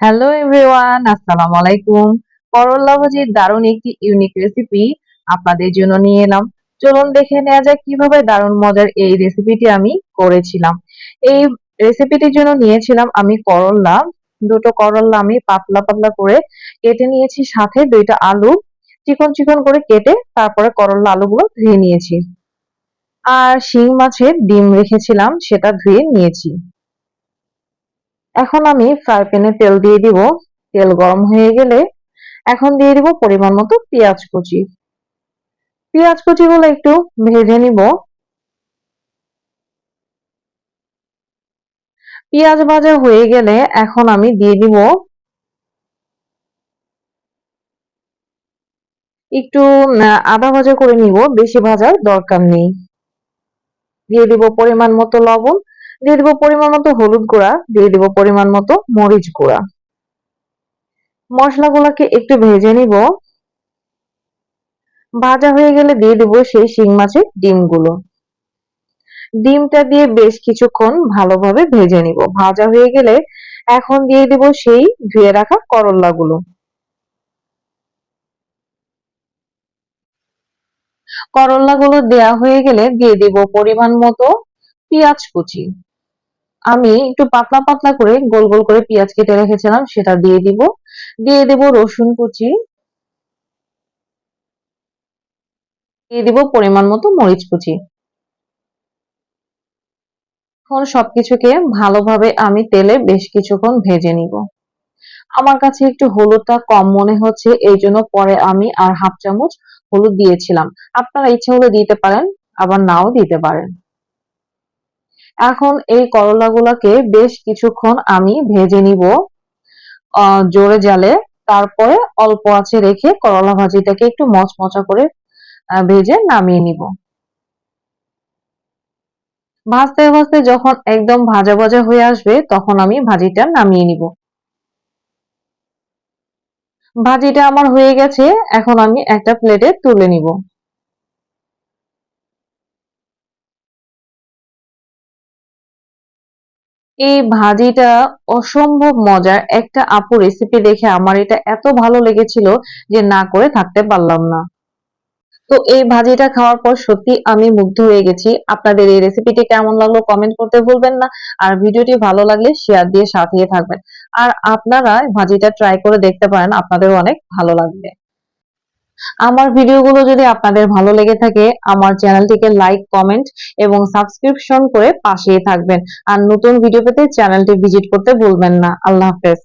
Hello everyone আসসালামু আলাইকুম করল্লা ভাজির দারুণ একটি ইউনিক রেসিপি আপনাদের জন্য নিয়ে এলাম। চলুন দেখে নেওয়া যাক কীভাবে দারুণ মজার এই রেসিপিটি আমি করেছিলাম। এই রেসিপিটির জন্য নিয়েছিলাম আমি করল্লা দুটো করল্লা আমি পাতলা পাতলা করে কেটে নিয়েছি, সাথে দুইটা আলু চিকন চিকন করে কেটে তারপরে করল্লা আলুগুলো ধুয়ে নিয়েছি। আর শিং মাছের ডিম রেখেছিলাম, সেটা ধুয়ে নিয়েছি। এখন আমি ফ্রাই প্যানে তেল দিয়ে দিব। তেল গরম হয়ে গেলে এখন দিয়ে দিব পরিমাণ মতো পেঁয়াজ কুচি। পেঁয়াজ কুচিগুলো একটু ভেজে নিব। পেঁয়াজ ভাজা হয়ে গেলে এখন আমি দিয়ে দিব একটু আদা ভাজা করে নিব, বেশি ভাজার দরকার নেই। দিয়ে দিব পরিমাণ মতো লবণ। দিয়ে দিব পরিমাণ মতো হলুদ গুঁড়া, দিয়ে দিব পরিমাণ মতো মরিচ গুঁড়া। মশলাগুলোকে একটু ভেজে নিব। ভাজা হয়ে গেলে দিয়ে দিব সেই শিং মাছের ডিমগুলো। ডিমটা দিয়ে বেশ কিছুক্ষণ ভালোভাবে ভেজে নিব। ভাজা হয়ে গেলে এখন দিয়ে দিব সেই ধুয়ে রাখা করল্লাগুলো করল্লাগুলো দেয়া হয়ে গেলে দিয়ে দিব পরিমাণ মতো পেঁয়াজ কুচি। আমি একটু পাতলা পাতলা করে গোল গোল করে পেঁয়াজ কেটে রেখেছিলাম, সেটা দিয়ে দিব। দিয়ে দেব রসুন কুচি। দিয়ে দিব পরিমাণ মতো মরিচ কুচি। এখন সবকিছুকে ভালোভাবে আমি তেলে বেশ কিছুক্ষণ ভেজে নিব। আমার কাছে একটু হলুদটা কম মনে হচ্ছে, এই জন্য পরে আমি আর হাফ চামচ হলুদ দিয়েছিলাম। আপনারা ইচ্ছে হলে দিতে পারেন, আবার নাও দিতে পারেন। এখন এই করলাগুলোকে বেশ কিছুক্ষণ আমি ভেজে নিব জোরে জালে। তারপরে অল্প আছে রেখে করলা ভাজিটাকে একটু মচমচা করে ভেজে নামিয়ে নিব। ভাজতে ভাজতে যখন একদম ভাজা ভাজা হয়ে আসবে, তখন আমি ভাজিটা নামিয়ে নিব। ভাজিটা আমার হয়ে গেছে, এখন আমি একটা প্লেটে তুলে নিব। এই ভাজিটা অসম্ভব মজার একটা আপু রেসিপি দেখে আমার এটা এত ভালো লেগেছিল যে না করে থাকতে পারলাম না। তো এই ভাজিটা খাওয়ার পর সত্যি আমি মুগ্ধ হয়ে গেছি। আপনাদের এই রেসিপিটি কেমন লাগল কমেন্ট করতে ভুলবেন না। আর ভিডিওটি ভালো লাগলে শেয়ার দিয়ে সাথে থাকবেন। আর আপনারা ভাজিটা ট্রাই করে দেখতে পারেন, আপনাদের অনেক ভালো লাগবে। আমার ভিডিওগুলো যদি আপনাদের ভালো লেগে থাকে, আমার চ্যানেলটিকে লাইক কমেন্ট এবং সাবস্ক্রিপশন করে পাশেই থাকবেন। আর নতুন ভিডিও পেতে চ্যানেলটি ভিজিট করতে ভুলবেন না। আল্লাহ হাফেজ।